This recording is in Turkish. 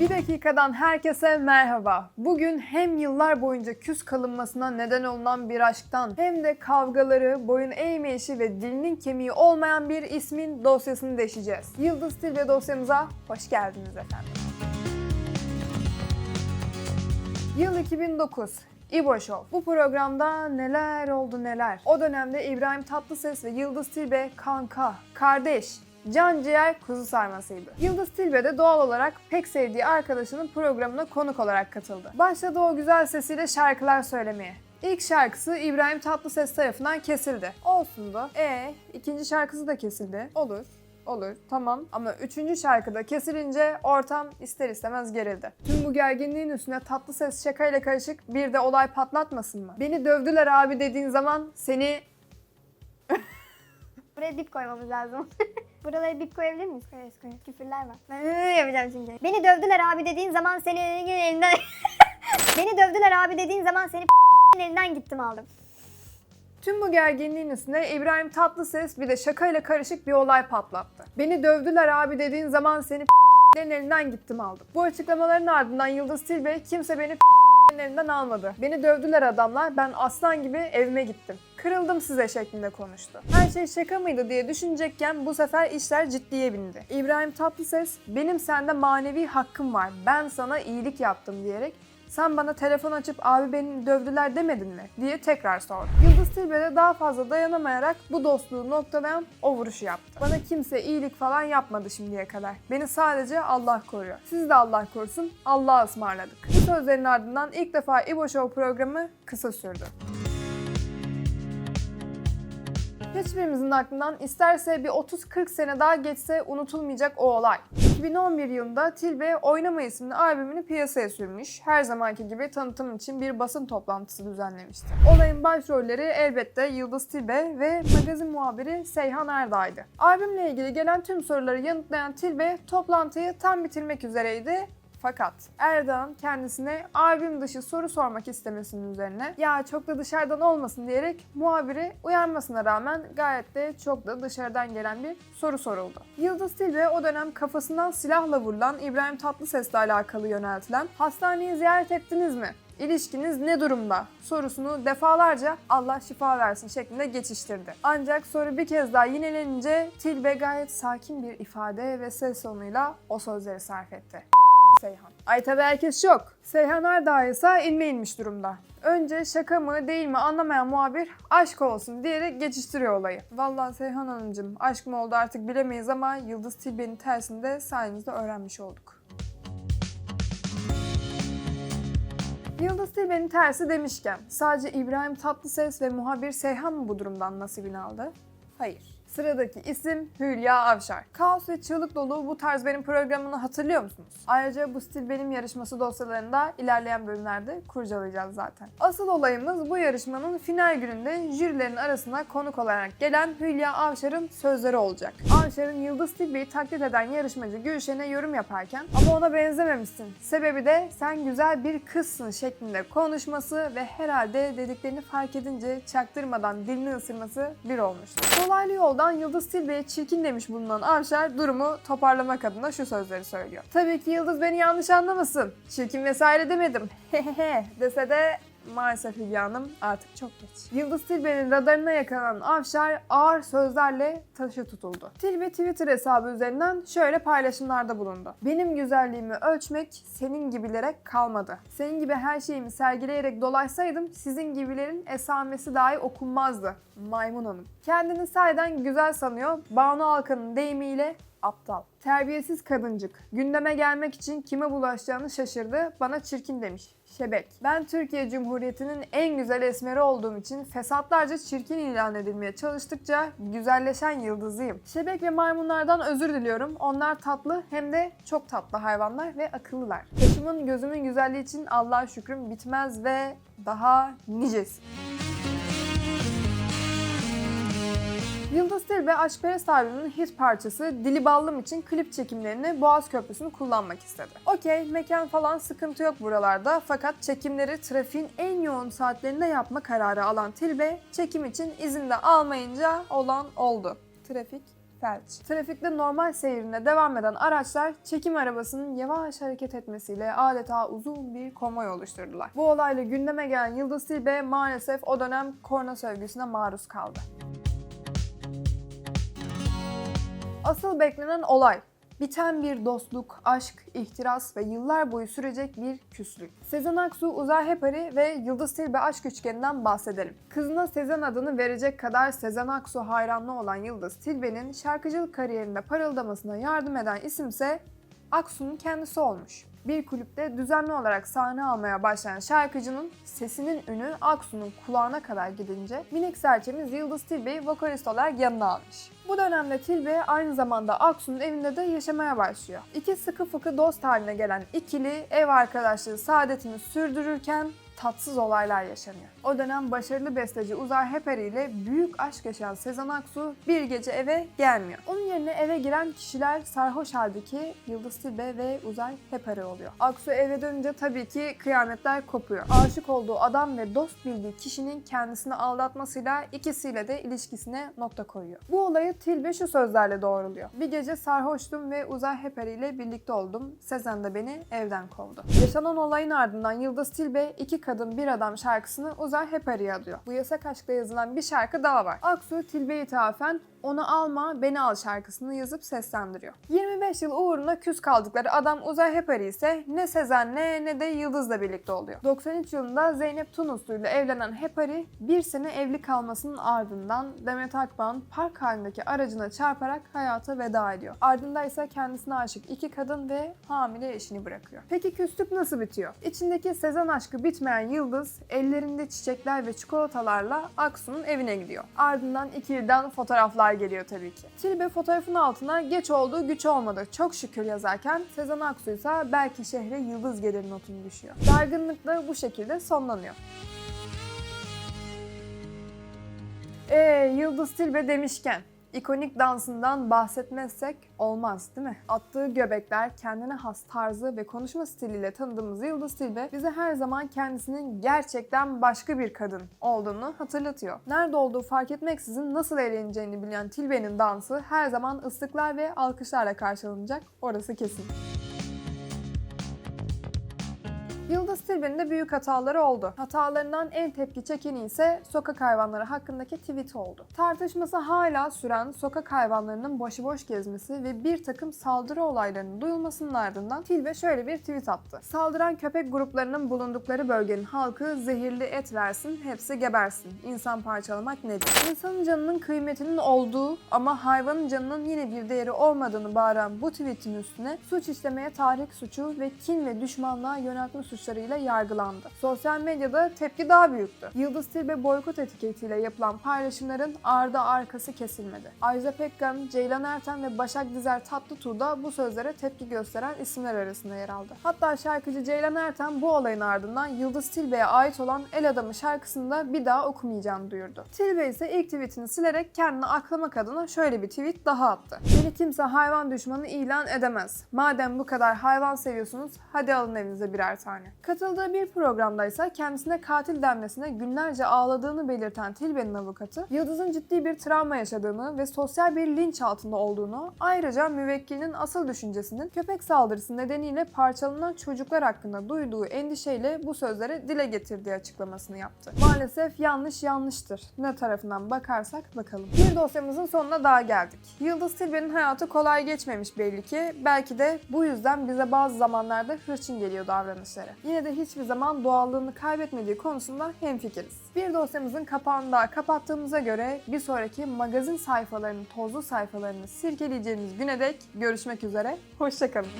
Bir dakikadan herkese merhaba. Bugün hem yıllar boyunca küs kalınmasına neden olunan bir aşktan hem de kavgaları, boyun eğmeyişi ve dilinin kemiği olmayan bir ismin dosyasını deşeceğiz. Yıldız Tilbe dosyamıza hoş geldiniz efendim. Yıl 2009. İbo. Bu programda neler oldu neler. O dönemde İbrahim Tatlıses ve Yıldız Tilbe kanka, kardeş, can ciğer kuzu sarmasıydı. Yıldız Tilbe de doğal olarak pek sevdiği arkadaşının programına konuk olarak katıldı. Başladı o güzel sesiyle şarkılar söylemeye. İlk şarkısı İbrahim Tatlıses tarafından kesildi. Olsun da. E ikinci şarkısı da kesildi. Olur. Olur, tamam. Ama üçüncü şarkıda kesilince ortam ister istemez gerildi. Tüm bu gerginliğin üstüne tatlı ses şakayla karışık bir de olay patlatmasın mı? Beni dövdüler abi dediğin zaman seni Buraya dip koymamız lazım. Buralara dip koyabilir miyiz? Koyarız koyarız. Küfürler var. Ben yapacağım çünkü. Beni dövdüler abi dediğin zaman seni elinden... Beni dövdüler abi dediğin zaman seni elinden gittim aldım. Tüm bu gerginliğin üstüne İbrahim Tatlıses bir de şakayla karışık bir olay patlattı. Beni dövdüler abi dediğin zaman seni elinden gittim aldım. Bu açıklamaların ardından Yıldız Tilbe kimse beni elinden almadı. Beni dövdüler adamlar ben aslan gibi evime gittim. Kırıldım size şeklinde konuştu. Her şey şaka mıydı diye düşünecekken bu sefer işler ciddiye bindi. İbrahim Tatlıses benim sende manevi hakkım var ben sana iyilik yaptım diyerek sen bana telefon açıp abi beni dövdüler demedin mi diye tekrar sordu. Yıldız Tilbe de daha fazla dayanamayarak bu dostluğu noktalayan o vuruşu yaptı. Bana kimse iyilik falan yapmadı şimdiye kadar. Beni sadece Allah koruyor. Siz de Allah korusun. Allah'a ısmarladık. Bu sözlerin ardından ilk defa İbo Show programı kısa sürdü. Hiçbirimizin aklından isterse bir 30-40 sene daha geçse unutulmayacak o olay. 2011 yılında Tilbe Oynama isimli albümünü piyasaya sürmüş. Her zamanki gibi tanıtım için bir basın toplantısı düzenlemişti. Olayın başrolleri elbette Yıldız Tilbe ve magazin muhabiri Seyhan Erdağ'ydı. Albümle ilgili gelen tüm soruları yanıtlayan Tilbe toplantıyı tam bitirmek üzereydi fakat Erdoğan kendisine albüm dışı soru sormak istemesinin üzerine ya çok da dışarıdan olmasın diyerek muhabiri uyarmasına rağmen gayet de çok da dışarıdan gelen bir soru soruldu. Yıldız Tilbe o dönem kafasından silahla vurulan İbrahim Tatlıses'le alakalı yöneltilen hastaneyi ziyaret ettiniz mi? İlişkiniz ne durumda? sorusunu defalarca Allah şifa versin şeklinde geçiştirdi. Ancak soru bir kez daha yinelenince Tilbe gayet sakin bir ifade ve ses tonuyla o sözleri sarf etti. Seyhan. Ay tabi herkes şok. Seyhan Erdağ ise inme inmiş durumda. Önce şaka mı değil mi anlamayan muhabir aşk olsun diyerek geçiştiriyor olayı. Vallahi Seyhan Hanımcığım aşk mı oldu artık bilemeyiz ama Yıldız Tilbe'nin tersini de sayenizde öğrenmiş olduk. Yıldız Tilbe'nin tersi demişken sadece İbrahim Tatlıses ve muhabir Seyhan mı bu durumdan nasibini aldı? Hayır. Sıradaki isim Hülya Avşar. Kaos ve çığlık dolu bu tarz benim programını hatırlıyor musunuz? Ayrıca bu stil benim yarışması dosyalarında ilerleyen bölümlerde kurcalayacağız zaten. Asıl olayımız bu yarışmanın final gününde jürilerin arasına konuk olarak gelen Hülya Avşar'ın sözleri olacak. Avşar'ın Yıldız Tilbe'yi taklit eden yarışmacı Gülşen'e yorum yaparken ama ona benzememişsin. Sebebi de sen güzel bir kızsın şeklinde konuşması ve herhalde dediklerini fark edince çaktırmadan dilini ısırması bir olmuştu. Dolaylı yoldan Yıldız Tilbe'ye çirkin demiş bulunan Avşar durumu toparlamak adına şu sözleri söylüyor. Tabii ki Yıldız beni yanlış anlamasın. Çirkin vesaire demedim. Hehehe dese de maalesef Hülya Hanım artık çok geç. Yıldız Tilbe'nin radarına yakalanan Avşar ağır sözlerle taşı tutuldu. Tilbe Twitter hesabı üzerinden şöyle paylaşımlarda bulundu. Benim güzelliğimi ölçmek senin gibilere kalmadı. Senin gibi her şeyimi sergileyerek dolaşsaydım sizin gibilerin esamesi dahi okunmazdı. Maymun Hanım. Kendini sayeden güzel sanıyor. Banu Alkan'ın deyimiyle aptal. Terbiyesiz kadıncık. Gündeme gelmek için kime bulaşacağını şaşırdı. Bana çirkin demiş. Şebek. Ben Türkiye Cumhuriyeti'nin en güzel esmeri olduğum için fesatlarca çirkin ilan edilmeye çalıştıkça güzelleşen yıldızıyım. Şebek ve maymunlardan özür diliyorum. Onlar tatlı hem de çok tatlı hayvanlar ve akıllılar. Başımın gözümün güzelliği için Allah'a şükrüm bitmez ve daha nicesi. Yıldız Tilbe Aşkperest albümünün hit parçası Dili Ballım için klip çekimlerini Boğaz Köprüsü'nü kullanmak istedi. Okey, mekan falan sıkıntı yok buralarda fakat çekimleri trafiğin en yoğun saatlerinde yapma kararı alan Tilbe çekim için izin de almayınca olan oldu. Trafik felç. Trafikte normal seyrine devam eden araçlar çekim arabasının yavaş hareket etmesiyle adeta uzun bir konvoy oluşturdular. Bu olayla gündeme gelen Yıldız Tilbe maalesef o dönem korna sövgüsüne maruz kaldı. Asıl beklenen olay Biten bir dostluk, aşk, ihtiras ve yıllar boyu sürecek bir küslük. Sezen Aksu, Uzay Hepari ve Yıldız Tilbe aşk üçgeninden bahsedelim. Kızına Sezen adını verecek kadar Sezen Aksu hayranlığı olan Yıldız Tilbe'nin şarkıcılık kariyerinde parıldamasına yardım eden isimse Aksu'nun kendisi olmuş. Bir kulüpte düzenli olarak sahne almaya başlayan şarkıcının sesinin ünü Aksu'nun kulağına kadar gidince minik serçemiz Yıldız Tilbe'yi vokalist olarak yanına almış. Bu dönemde Tilbe aynı zamanda Aksu'nun evinde de yaşamaya başlıyor. İki sıkı fıkı dost haline gelen ikili ev arkadaşlığı saadetini sürdürürken tatsız olaylar yaşanıyor. O dönem başarılı besteci Uzay Heperi ile büyük aşk yaşayan Sezen Aksu bir gece eve gelmiyor. Onun yerine eve giren kişiler sarhoş haldeki Yıldız Tilbe ve Uzay Heperi oluyor. Aksu eve dönünce tabii ki kıyametler kopuyor. Aşık olduğu adam ve dost bildiği kişinin kendisini aldatmasıyla ikisiyle de ilişkisine nokta koyuyor. Bu olayı Tilbe şu sözlerle doğruluyor. Bir gece sarhoştum ve Uzay Heperi ile birlikte oldum. Sezen de beni evden kovdu. Yaşanan olayın ardından Yıldız Tilbe iki kadın bir adam şarkısını Uzay Hepari'ye alıyor. Bu yasak aşkla yazılan bir şarkı daha var. Aksu Tilbe'ye ithafen onu alma, beni al şarkısını yazıp seslendiriyor. 25 yıl uğruna küs kaldıkları adam Uzay Hepari ise ne Sezen'le ne de Yıldız'la birlikte oluyor. 93 yılında Zeynep Tunuslu ile evlenen Hepari bir sene evli kalmasının ardından Demet Akbağ'ın park halindeki aracına çarparak hayata veda ediyor. Ardında ise kendisine aşık iki kadın ve hamile eşini bırakıyor. Peki küslük nasıl bitiyor? İçindeki Sezen aşkı bitmeyen Yıldız ellerinde çiçekler ve çikolatalarla Aksu'nun evine gidiyor. Ardından ikiliden fotoğraflar geliyor tabii ki. Tilbe fotoğrafın altına geç oldu güç olmadı çok şükür yazarken Sezen Aksu ise belki şehre yıldız gelir notunu düşüyor. Dargınlık da bu şekilde sonlanıyor. Ee, Yıldız Tilbe demişken ikonik dansından bahsetmezsek olmaz değil mi? Attığı göbekler, kendine has tarzı ve konuşma stiliyle tanıdığımız Yıldız Tilbe bize her zaman kendisinin gerçekten başka bir kadın olduğunu hatırlatıyor. Nerede olduğu fark etmeksizin nasıl eğleneceğini bilen Tilbe'nin dansı her zaman ıslıklar ve alkışlarla karşılanacak. Orası kesin. Yıldız Tilbe'nin de büyük hataları oldu. Hatalarından en tepki çekeni ise sokak hayvanları hakkındaki tweet oldu. Tartışması hala süren sokak hayvanlarının başıboş gezmesi ve bir takım saldırı olaylarının duyulmasının ardından Tilbe şöyle bir tweet attı. Saldıran köpek gruplarının bulundukları bölgenin halkı zehirli et versin, hepsi gebersin. İnsan parçalamak nedir? İnsanın canının kıymetinin olduğu ama hayvanın canının yine bir değeri olmadığını bağıran bu tweetin üstüne suç işlemeye tahrik suçu ve kin ve düşmanlığa yöneltme suçlarıyla yargılandı. Sosyal medyada tepki daha büyüktü. Yıldız Tilbe boykot etiketiyle yapılan paylaşımların ardı arkası kesilmedi. Ajda Pekkan, Ceylan Erten ve Başak Dizer Tatlıtuğ da bu sözlere tepki gösteren isimler arasında yer aldı. Hatta şarkıcı Ceylan Erten bu olayın ardından Yıldız Tilbe'ye ait olan El Adamı şarkısını da bir daha okumayacağını duyurdu. Tilbe ise ilk tweetini silerek kendini aklamak adına şöyle bir tweet daha attı. Beni kimse hayvan düşmanı ilan edemez. Madem bu kadar hayvan seviyorsunuz hadi alın evinize birer tane. Katıldığı bir programda ise kendisine katil denmesine günlerce ağladığını belirten Tilbe'nin avukatı, Yıldız'ın ciddi bir travma yaşadığını ve sosyal bir linç altında olduğunu, ayrıca müvekkilinin asıl düşüncesinin köpek saldırısı nedeniyle parçalanan çocuklar hakkında duyduğu endişeyle bu sözleri dile getirdiği açıklamasını yaptı. Maalesef yanlış yanlıştır. Ne tarafından bakarsak bakalım. Bir dosyamızın sonuna daha geldik. Yıldız Tilbe'nin hayatı kolay geçmemiş belli ki. Belki de bu yüzden bize bazı zamanlarda hırçın geliyor davranışları. Yine de hiçbir zaman doğallığını kaybetmediği konusunda hemfikiriz. Bir dosyamızın kapağını daha kapattığımıza göre bir sonraki magazin sayfalarının tozlu sayfalarını sirkeleyeceğimiz güne dek görüşmek üzere. Hoşçakalın.